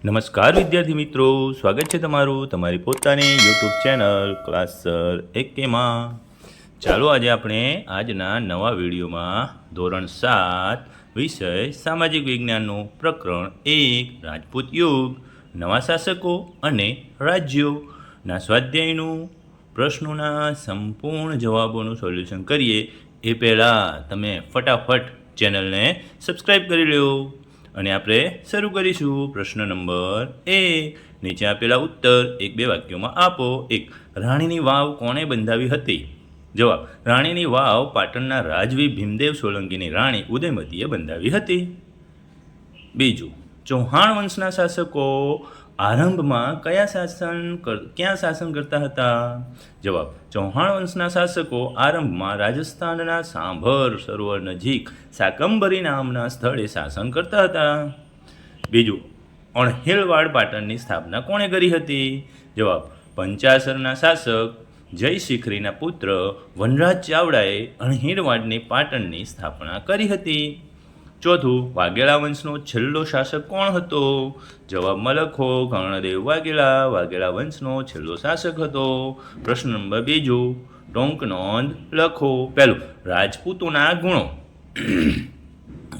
નમસ્કાર વિદ્યાર્થી મિત્રો, સ્વાગત છે તમારું તમારી પોતાની યુટ્યુબ ચેનલ ક્લાસ સર એકેમાં ચાલો આજે આપણે આજના નવા વિડીયોમાં ધોરણ સાત વિષય સામાજિક વિજ્ઞાનનું પ્રકરણ એક, રાજપૂત યુગ, નવા શાસકો અને રાજ્યોના સ્વાધ્યાયનું પ્રશ્નોના સંપૂર્ણ જવાબોનું સોલ્યુશન કરીએ. એ પહેલાં તમે ફટાફટ ચેનલને સબસ્ક્રાઈબ કરી લો અને આપણે શરૂ કરીશું પ્રશ્ન નંબર એક નીચે આપેલા ઉત્તર એક બે વાક્યોમાં આપો. એક, રાણીની વાવ કોણે બંધાવી હતી? જવાબ, રાણીની વાવ પાટણના રાજવી ભીમદેવ સોલંકીની રાણી ઉદયમતીએ બંધાવી હતી. બીજું, ચૌહાણ વંશના શાસકો આરંભમાં કયા શાસન ક્યાં શાસન કરતા હતા? જવાબ, ચૌહાણ વંશના શાસકો આરંભમાં રાજસ્થાનના સાંભર સરોવર નજીક સાકંબરી નામના સ્થળે શાસન કરતા હતા. બીજું, અણહેલવાડ પાટણની સ્થાપના કોણે કરી હતી? જવાબ, પંચાસરના શાસક જય શિખરીના પુત્ર વનરાજ ચાવડાએ અણહીણવાડની પાટણની સ્થાપના કરી હતી. ચોથું, વાઘેલા વંશનો છેલ્લો શાસક કોણ હતો? જવાબમાં લખો, કર્ણદેવ વાઘેલા વાઘેલા વંશનો છેલ્લો શાસક હતો. પ્રશ્ન નંબર બીજો, ટોંક નોંધ લખો. પહેલું, રાજપૂતોના ગુણો.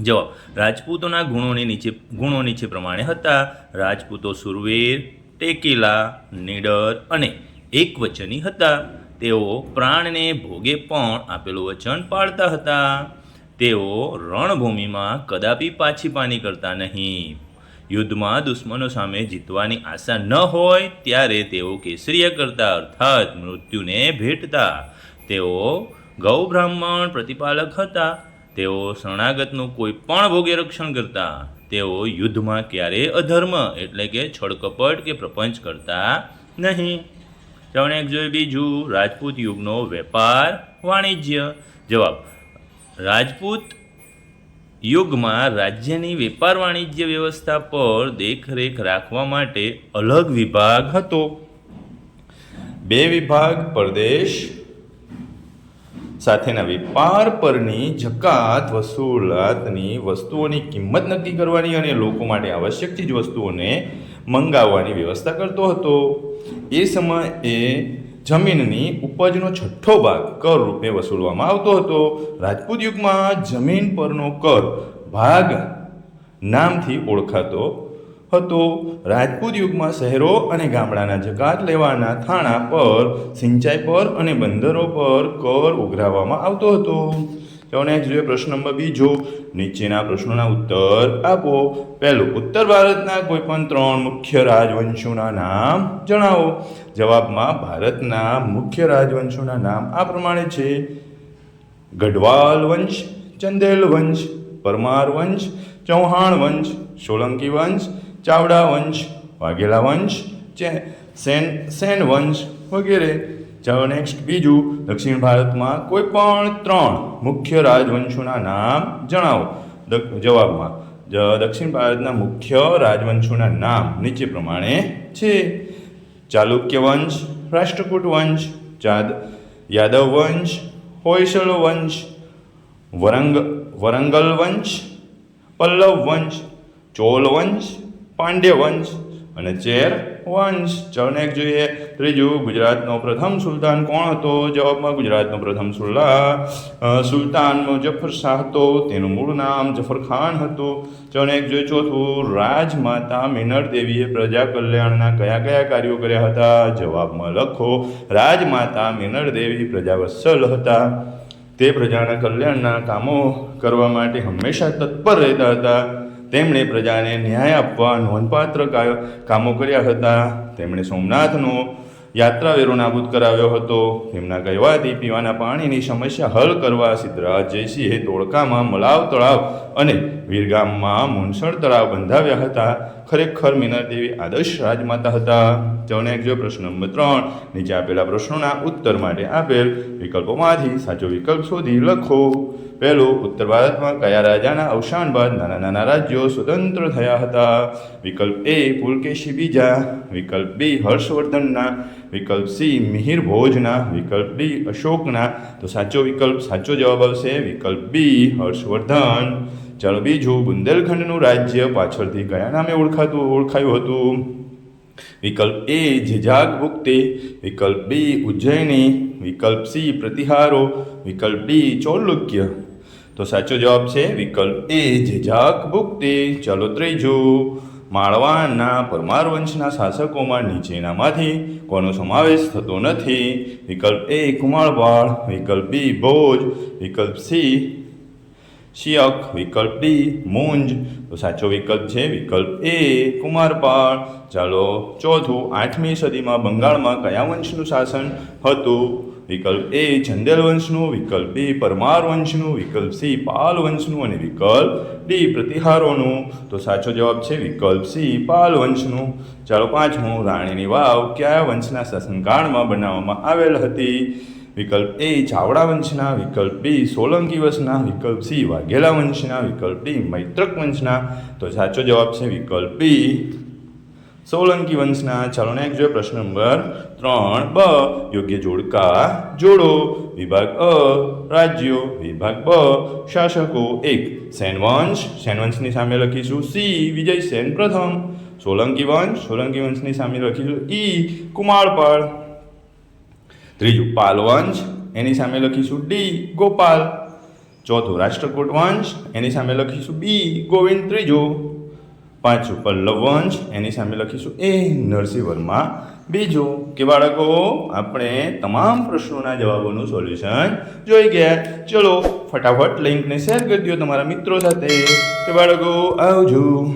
જવાબ, રાજપૂતોના ગુણોની નીચે, ગુણો નીચે પ્રમાણે હતા. રાજપૂતો સુરવીર, ટેકીલા, નીડર અને એકવચની હતા. તેઓ પ્રાણને ભોગે પણ આપેલું વચન પાળતા હતા. તેઓ રણભૂમિમાં કદાપી પાછી પાની કરતા નહીં. યુદ્ધમાં દુશ્મનો સામે જીતવાની આશા ન હોય ત્યારે તેઓ કેસરીય કરતા, અર્થાત મૃત્યુને ભેટતા. તેઓ ગૌ બ્રાહ્મણ પ્રતિપાલક હતા. તેઓ શરણાગતનું કોઈ પણ ભોગે રક્ષણ કરતા. તેઓ યુદ્ધમાં ક્યારેય અધર્મ એટલે કે છળકપટ કે પ્રપંચ કરતા નહીં. ત્રણેક જોઈ બીજું, રાજપૂત યુગનો વેપાર વાણિજ્ય. જવાબ રાજપૂત યુગમાં રાજ્યની વેપાર વાણિજ્ય વ્યવસ્થા પર દેખરેખ રાખવા માટે અલગ વિભાગ હતો. બે વિભાગ પરદેશ, સાથેના વેપાર પરની જકાત વસૂલાતની વસ્તુઓની કિંમત નક્કી કરવાની અને લોકો માટે આવશ્યક ચીજ વસ્તુઓને મંગાવવાની વ્યવસ્થા કરતો હતો. એ સમયે જમીનની ઉપજનો છઠ્ઠો ભાગ કર રૂપે વસૂલવામાં આવતો હતો. રાજપૂત યુગમાં જમીન પરનો કર ભાગ નામથી ઓળખાતો હતો. રાજપૂત યુગમાં શહેરો અને ગામડાના જકાત લેવાના થાણા પર, સિંચાઈ પર અને બંદરો પર કર ઉઘરાવવામાં આવતો હતો. ચાલો જોઈએ પ્રશ્ન નંબર બીજો નીચેના પ્રશ્નોના ઉત્તર આપો. પહેલું, ઉત્તર ભારતના કોઈ પણ ત્રણ મુખ્ય રાજવંશોના નામ જણાવો. જવાબમાં, ભારતના મુખ્ય રાજવંશોના નામ આ પ્રમાણે છે. ગઢવાલ વંશ, ચંદેલ વંશ, પરમાર વંશ, ચૌહાણ વંશ, સોલંકી વંશ, ચાવડા વંશ, વાઘેલા વંશ સેન સેન વંશ વગેરે. ચાલો નેક્સ્ટ બીજું. દક્ષિણ ભારતમાં કોઈ પણ ત્રણ મુખ્ય રાજવંશોના નામ જણાવો. જવાબમાં. દક્ષિણ ભારતના મુખ્ય રાજવંશોના નામ નીચે પ્રમાણે છે. ચાલુક્ય વંશ રાષ્ટ્રકૂટ વંશ ચાદ યાદવ વંશ હોયસળ વંશ વરંગ વરંગલ વંશ પલ્લવ વંશ ચોલ વંશ પાંડ્ય વંશ અને ચેર વંશ. ચૌનેક જોઈએ. ત્રીજું, ગુજરાતનો પ્રથમ સુલતાન કોણ હતો? જવાબમાં ગુજરાતનો પ્રથમ સુલ્લા સુલતાન મુજફ્ફર શાહ હતો. તેનું મૂળ નામ જફર ખાન હતું. ચૌનેક જોઈએ ચોથું, રાજમાતા મિનર દેવીએ પ્રજા કલ્યાણના કયા કયા કાર્યો કર્યા હતા? જવાબમાં લખો, રાજમાતા મિનર દેવી પ્રજાવત્સલ હતા. તે પ્રજાના કલ્યાણના કામો કરવા માટે હંમેશા તત્પર રહેતા હતા. તેમણે પ્રજાને ન્યાય આપવા નોંધપાત્ર કામો કર્યા હતા. તેમણે સોમનાથનો યાત્રાવેરો નાબૂદ કરાવ્યો હતો. તેમના કહેવાથી પીવાના પાણીની સમસ્યા હલ કરવા સિદ્ધરાજ જયસિંહે ધોળકામાં મલાવ તળાવ અને વીરગામમાં મુનસણ તળાવ બંધાવ્યા હતા. ખરેખર મિનર દેવી આદર્શ રાજમાતા હતા. ચૌને જો પ્રશ્ન નંબર ત્રણ. નીચે આપેલા પ્રશ્નોના ઉત્તર માટે આપેલ વિકલ્પોમાંથી સાચો વિકલ્પ શોધી લખો. પહેલો, ઉત્તર ભારતમાં કયા રાજાના અવસાન બાદ નાના નાના રાજ્યો સ્વતંત્ર થયા હતા? વિકલ્પ એ, પુલકેશી બીજા. વિકલ્પ બી, હર્ષવર્ધનના. વિકલ્પ સી, મિહિર ભોજના. વિકલ્પ ડી, અશોકના. તો સાચો વિકલ્પ સાચો જવાબ આવશે. વિકલ્પ બી, હર્ષવર્ધન. ચાલો બીજું બુંદેલખંડનું રાજ્ય પાછળથી કયા નામે ઓળખાતું ઓળખાયું હતું? વિકલ્પ એ, ઝિઝાગ ભુક્તે વિકલ્પ બી, ઉજ્જૈની. વિકલ્પ સી, પ્રતિહારો. વિકલ્પ ડી, ચૌલુક્ય. તો સાચો જવાબ છે વિકલ્પ એ, ઝિઝાગ ભુક્તે ચાલો ત્રીજું. માળવાના પરમાર વંશના શાસકોમાં નીચેનામાંથી કોનો સમાવેશ થતો નથી? વિકલ્પ એ કુમાળવાળ વિકલ્પ બી, ભોજ. વિકલ્પ સી શિયક, વિકલ્પ ડી, મૂંજ. તો સાચો વિકલ્પ છે વિકલ્પ એ. કુમારપાળ. ચાલો ચોથું, આઠમી સદીમાં બંગાળમાં કયા વંશનું શાસન હતું? વિકલ્પ એ ચંદેલ વંશનું. વિકલ્પ બી, પરમાર વંશનું. વિકલ્પ સી, પાલ વંશનું. અને વિકલ્પ ડી, પ્રતિહારોનું. તો સાચો જવાબ છે વિકલ્પ સી, પાલ વંશનું. ચાલો પાંચમું, રાણીની વાવ કયા વંશના શાસનકાળમાં બનાવવામાં આવેલ હતી? વિકલ્પ એ ચાવડા વંશના વિકલ્પ બી સોલંકી વંશના વિકલ્પ સી વાઘેલા વંશના વિકલ્પ ડી મૈત્રક વંશના તો સાચો જવાબ છે વિકલ્પ બી સોલંકી વંશના ચાલો ને જોઈએ પ્રશ્ન નંબર ત્રણ. બ યોગ્ય જોડકા જોડો. વિભાગ અ રાજ્યો. વિભાગ બ શાસકો. એક સેન વંશ સેન વંશની સામે લખીશું સી વિજય સેન પ્રથમ. સોલંકી વંશ સોલંકી વંશની સામે લખીશું ઈ કુમારપાળ. ત્રીજું પાલ વંશ એની સામે લખીશું ડી, ગોપાલ. ચોથું રાષ્ટ્રકૂટ વંશ, એની સામે લખીશું બી, ગોવિંદ. ત્રીજો પાંચું પલ્લવ વંશ એની સામે લખીશું એ નરસિંહ વર્મા બીજો કે બાળકો, આપણે તમામ પ્રશ્નોના જવાબોનું સોલ્યુશન જોઈ ગયા. ચલો ફટાફટ લિંકને શેર કરી દો તમારા મિત્રો સાથે. કે બાળકો, આવજો.